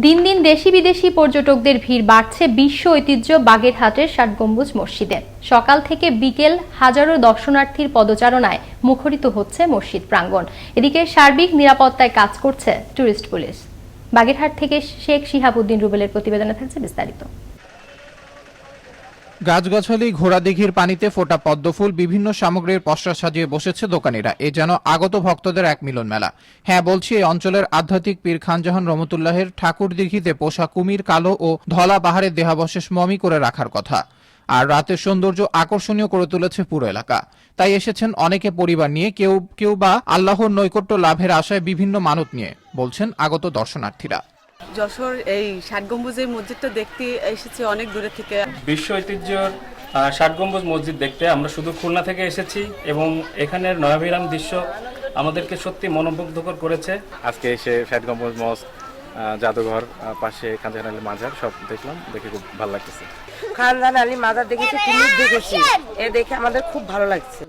দিন দিন দেশি বিদেশি পর্যটকদের ভিড় বাড়ছে বিশ্ব ঐতিহ্য বাগেরহাটের ষাট গম্বুজ মসজিদে। সকাল থেকে বিকেল হাজারো দর্শনার্থীর পদচারণায় মুখরিত হচ্ছে মসজিদ প্রাঙ্গণ। এদিকে সার্বিক নিরাপত্তায় কাজ করছে টুরিস্ট পুলিশ। বাগেরহাট থেকে শেখ শিহাবুদ্দিন রুবেলের প্রতিবেদনে থাকছে বিস্তারিত। গাছগাছালি ঘোড়াদিঘির পানিতে ফোটা পদ্মফুল, বিভিন্ন সামগ্রীর পসরা সাজিয়ে বসেছে দোকানিরা। এ যেন আগত ভক্তদের এক মিলন মেলা। হ্যাঁ বলছি, এই অঞ্চলের আধ্যাত্মিক পীর খানজাহান রহমতুল্লাহের ঠাকুর দিঘিতে পোষা কুমির, কালো ও ধলা পাহাড়ের দেহাবশেষ মমি করে রাখার কথা। আর রাতের সৌন্দর্য আকর্ষণীয় করে তুলেছে পুরো এলাকা। তাই এসেছেন অনেকে পরিবার নিয়ে, কেউ কেউ বা আল্লাহর নৈকট্য লাভের আশায় বিভিন্ন মানত নিয়ে, বলছেন আগত দর্শনার্থীরা। যশোর এই ষাট গম্বুজের মসজিদটা দেখতে এসেছি অনেক দূরে থেকে। বিশ্ব ঐতিহ্যর ষাট গম্বুজ মসজিদ দেখতে আমরা শুধু খুলনা থেকে এসেছি এবং এখানের নয়াবিরাম দৃশ্য আমাদেরকে সত্যি মনোমুগ্ধকর করেছে। আজকে এসে ষাট গম্বুজ মস্ক জাদুঘর পাশে খানজাহান আলী মাজার সব দেখলাম দেখে খুব ভালো লাগতেছে। খানদান আলী মাজার দেখেছি কুমির দেখেছি। এ দেখে আমাদের খুব ভালো লাগছে।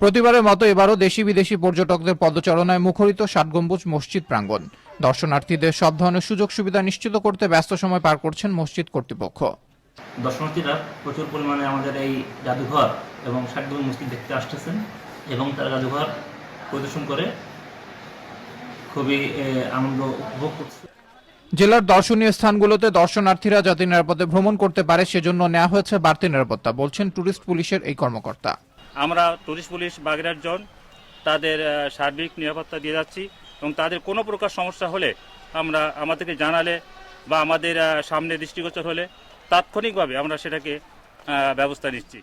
প্রতিবারের মতো এবারও দেশি বিদেশি পর্যটকদের পদচারণায় মুখরিত ষাট গম্বুজ মসজিদ প্রাঙ্গণ। দর্শনার্থীদের সব ধরনের সুযোগ সুবিধা নিশ্চিত করতে ব্যস্ত সময় পার করছেন মসজিদ কর্তৃপক্ষ। দর্শনার্থীরা প্রচুর পরিমাণে আমাদের এই জাদুঘর এবং ষাটগুলো মসজিদ দেখতে আসতেছেন এবং তারা জাদুঘর পরিদর্শন করে খুবই আনন্দ উপভোগ করছে। জেলার দর্শনীয় স্থানগুলোতে দর্শনার্থীরা যাতে নিরাপদে ভ্রমণ করতে পারে সেজন্য নেওয়া হয়েছে বাড়তি নিরাপত্তা বলছেন ট্যুরিস্ট পুলিশের এই কর্মকর্তা। আমরা টুরিস্ট পুলিশ বাগেরহাট জন তাদের সার্বিক নিরাপত্তা দিয়ে যাচ্ছি। এবং তাদের কোনো প্রকার সমস্যা হলে আমরা আমাদেরকে জানালে বা আমাদের সামনে দৃষ্টিগোচর হলে তাৎক্ষণিকভাবে আমরা সেটাকে ব্যবস্থা নিচ্ছি।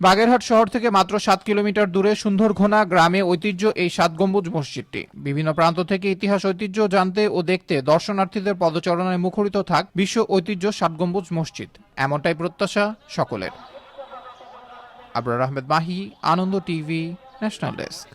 বাগেরহাট শহর থেকে মাত্র সাত কিলোমিটার দূরে সুন্দরঘোনা গ্রামে ঐতিহ্য এই সাত গম্বুজ মসজিদটি। বিভিন্ন প্রান্ত থেকে ইতিহাস, ঐতিহ্য জানতে ও দেখতে দর্শনার্থীদের পদচারণায় মুখরিত থাক বিশ্ব ঐতিহ্য সাত গম্বুজ মসজিদ। এমনটাই প্রত্যাশা সকলের। Abrar Ahmed Mahi, Ananda TV, national desk.